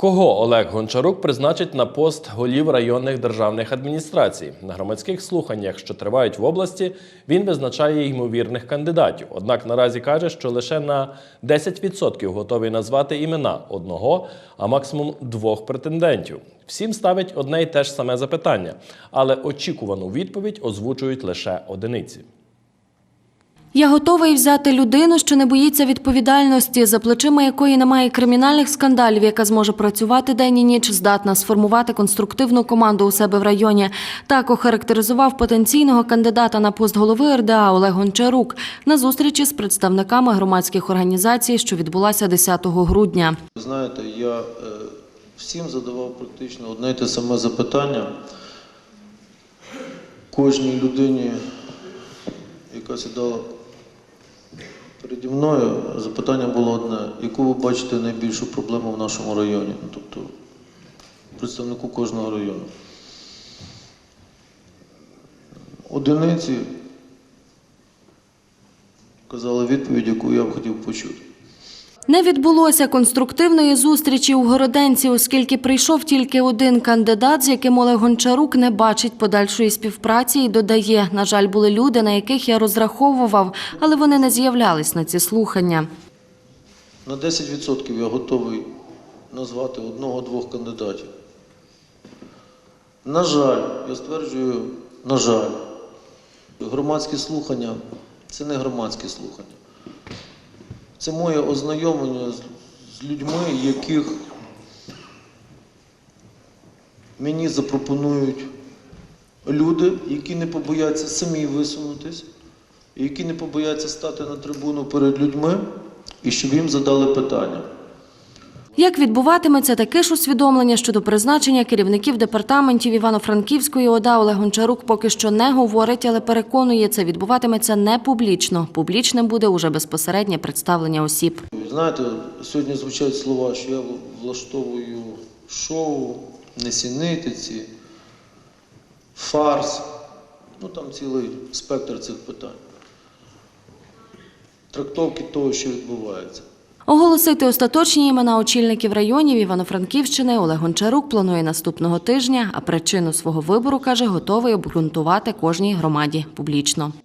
Кого Олег Гончарук призначить на пост голів районних державних адміністрацій? На громадських слуханнях, що тривають в області, він визначає ймовірних кандидатів. Однак наразі каже, що лише на 10% готовий назвати імена одного, а максимум двох претендентів. Всім ставить одне й те ж саме запитання, але очікувану відповідь озвучують лише одиниці. Я готовий взяти людину, що не боїться відповідальності, за плечима якої немає кримінальних скандалів, яка зможе працювати день і ніч, здатна сформувати конструктивну команду у себе в районі. Так охарактеризував потенційного кандидата на пост голови РДА Олег Гончарук на зустрічі з представниками громадських організацій, що відбулася 10 грудня. Знаєте, я е, всім задавав практично одне й те саме запитання. Кожній людині, яка сідала переді мною, запитання було одне: яку ви бачите найбільшу проблему в нашому районі? Ну, тобто представнику кожного району. Одиниці казали відповідь, яку я б хотів почути. Не відбулося конструктивної зустрічі у Городенці, оскільки прийшов тільки один кандидат, з яким Олег Гончарук не бачить подальшої співпраці і додає, на жаль, були люди, на яких я розраховував, але вони не з'являлись на ці слухання. На 10% я готовий назвати одного-двох кандидатів. На жаль, я стверджую, на жаль, громадські слухання це не громадські слухання. Це моє ознайомлення з, людьми, яких мені запропонують люди, які не побояться самі висунутись, які не побояться стати на трибуну перед людьми і щоб їм задали питання. Як відбуватиметься таке ж усвідомлення щодо призначення керівників департаментів Івано-Франківської ОДА Олег Гончарук поки що не говорить, але переконує, це відбуватиметься не публічно. Публічним буде уже безпосереднє представлення осіб. Знаєте, сьогодні звучать слова, що я влаштовую шоу, несінитиці, фарс. Ну там цілий спектр цих питань. Трактовки того, що відбувається. Оголосити остаточні імена очільників районів Івано-Франківщини Олег Гончарук планує наступного тижня, а причину свого вибору, каже, готовий обґрунтувати кожній громаді публічно.